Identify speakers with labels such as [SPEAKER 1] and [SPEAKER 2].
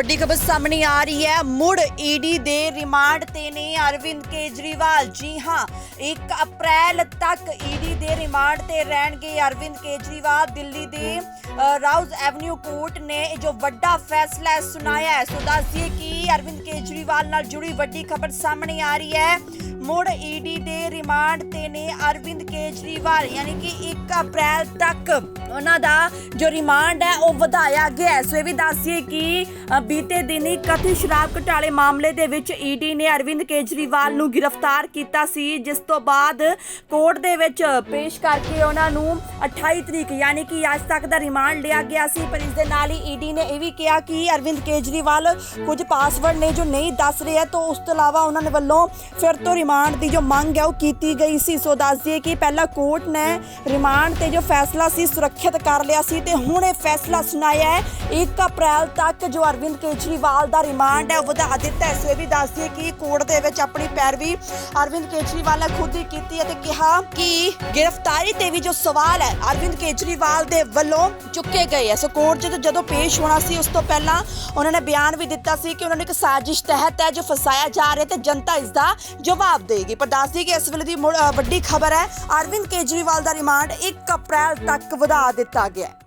[SPEAKER 1] ਵੱਡੀ ਖਬਰ ਸਾਹਮਣੇ ਆ ਰਹੀ ਹੈ। ਮੁੜ ਈਡੀ ਦੇ ਰਿਮਾਂਡ ਤੇ ਨੇ ਅਰਵਿੰਦ ਕੇਜਰੀਵਾਲ। ਜੀ ਹਾਂ 1 ਅਪ੍ਰੈਲ ਤੱਕ ਈਡੀ ਦੇ ਰਿਮਾਂਡ ਤੇ ਰਹਿਣਗੇ ਅਰਵਿੰਦ ਕੇਜਰੀਵਾਲ। ਦਿੱਲੀ ਦੇ ਅ, ਰਾਉਜ਼ ਐਵਨਿਊ ਕੋਰਟ ਨੇ ਇਹ ਜੋ ਵੱਡਾ ਫੈਸਲਾ ਸੁਣਾਇਆ ਹੈ ਸੋ ਦੱਸਿਏ ਕਿ ਅਰਵਿੰਦ ਕੇਜਰੀਵਾਲ ਨਾਲ ਜੁੜੀ ਵੱਡੀ ਖਬਰ ਸਾਹਮਣੇ ਆ ਰਹੀ ਹੈ। ਮੁੜ ਈਡੀ ਦੇ ਰਿਮਾਂਡ ਤੇ ਨੇ ਅਰਵਿੰਦ ਕੇਜਰੀਵਾਲ, ਯਾਨੀ ਕਿ 1 ਅਪ੍ਰੈਲ ਤੱਕ ਉਹਨਾਂ ਦਾ ਜੋ ਰਿਮਾਂਡ ਹੈ, ਉਹ ਵਧਾਇਆ ਗਿਆ ਹੈ। ਸੋ ਇਹ ਵੀ ਦੱਸੀਏ ਕਿ ਬੀਤੇ ਦਿਨੀ ਕਥਿਤ ਸ਼ਰਾਬ ਘੁਟਾਲੇ ਮਾਮਲੇ ਦੇ ਵਿੱਚ ਈਡੀ ਨੇ ਅਰਵਿੰਦ ਕੇਜਰੀਵਾਲ ਨੂੰ ਗ੍ਰਿਫਤਾਰ ਕੀਤਾ ਸੀ, ਜਿਸ ਤੋਂ ਬਾਅਦ ਕੋਰਟ ਦੇ ਵਿੱਚ ਪੇਸ਼ ਕਰਕੇ ਉਹਨਾਂ ਨੂੰ 28 ਤਰੀਕ, ਯਾਨੀ ਕਿ ਅੱਜ ਤੱਕ ਦਾ ਰਿਮਾਂਡ ਲਿਆ ਗਿਆ ਸੀ ਪਰ ਇਸ ਦੇ ਨਾਲ ਹੀ ਈਡੀ ਨੇ ਇਹ ਵੀ ਕਿਹਾ ਕਿ ਅਰਵਿੰਦ ਕੇਜਰੀਵਾਲ ਕੁਝ ਪਾਸਵਰਡ ਨੇ ਜੋ ਨਹੀਂ ਦੱਸ ਰਹੇ ਹੈ ਤਾਂ ਉਸ ਤੋਂ ਇਲਾਵਾ ਉਹਨਾਂ ਦੇ ਵੱਲੋਂ ਫਿਰ ਤੋਂ ਰਿਮਾਂਡ ਦੀ ਜੋ ਮੰਗ ਹੈ ਉਹ ਕੀਤੀ ਗਈ ਸੀ। ਸੋ ਦੱਸ ਦਈਏ ਕਿ ਪਹਿਲਾਂ ਕੋਰਟ ਨੇ ਰਿਮਾਂਡ ਤੇ ਜੋ ਫੈਸਲਾ ਸੀ, ਸੁਰੱਖਿਅਤ ਕਰ ਲਿਆ ਸੀ ਤੇ ਹੁਣ ਇਹ ਫੈਸਲਾ ਸੁਣਾਇਆ ਹੈ। 1 ਅਪ੍ਰੈਲ ਤੱਕ ਜੋ ਅਰਵਿੰਦ ਕੇਜਰੀਵਾਲ ਦਾ ਰਿਮਾਂਡ ਹੈ, ਉਹ ਵਧਾ ਦਿੱਤਾ ਹੈ। ਸੋ ਇਹ ਵੀ ਦੱਸ ਦਈਏ ਕਿ ਕੋਰਟ ਦੇ ਵਿੱਚ ਆਪਣੀ ਪੈਰਵੀ ਅਰਵਿੰਦ ਕੇਜਰੀਵਾਲ ਨੇ ਖੁਦ ਹੀ ਕੀਤੀ ਹੈ ਤੇ ਕਿਹਾ ਕਿ ਗ੍ਰਿਫਤਾਰੀ ਤੇ ਵੀ ਜੋ ਸਵਾਲ ਹੈ, ਅਰਵਿੰਦ ਕੇਜਰੀਵਾਲ ਦੇ ਵੱਲੋਂ ਚੁੱਕੇ ਗਏ ਹੈ। ਸੋ ਕੋਰਟ ਜਦੋਂ ਜਦੋਂ ਪੇਸ਼ ਹੋਣਾ ਸੀ, ਉਸ ਤੋਂ ਪਹਿਲਾਂ ਉਹਨਾਂ ਨੇ ਬਿਆਨ ਵੀ ਦਿੱਤਾ ਸੀ ਕਿ ਉਹਨਾਂ ਨੂੰ ਇੱਕ ਸਾਜ਼ਿਸ਼ ਤਹਿਤ ਹੈ ਜੋ ਫਸਾਇਆ ਜਾ ਰਿਹਾ ਤੇ ਜਨਤਾ ਇਸ ਦਾ ਜਵਾਬ ਜਵਾਬ ਦੇਗੀ। ਪਰ ਦੱਸ ਦਈਏ ਕਿ ਇਸ ਵੇਲੇ ਦੀ ਮੁੜ- ਅ, ਵੱਡੀ ਖਬਰ ਹੈ ਅਰਵਿੰਦ ਕੇਜਰੀਵਾਲ ਦਾ ਰਿਮਾਂਡ 1 ਅਪ੍ਰੈਲ ਤੱਕ ਵਧਾ ਦਿੱਤਾ ਗਿਆ ਹੈ।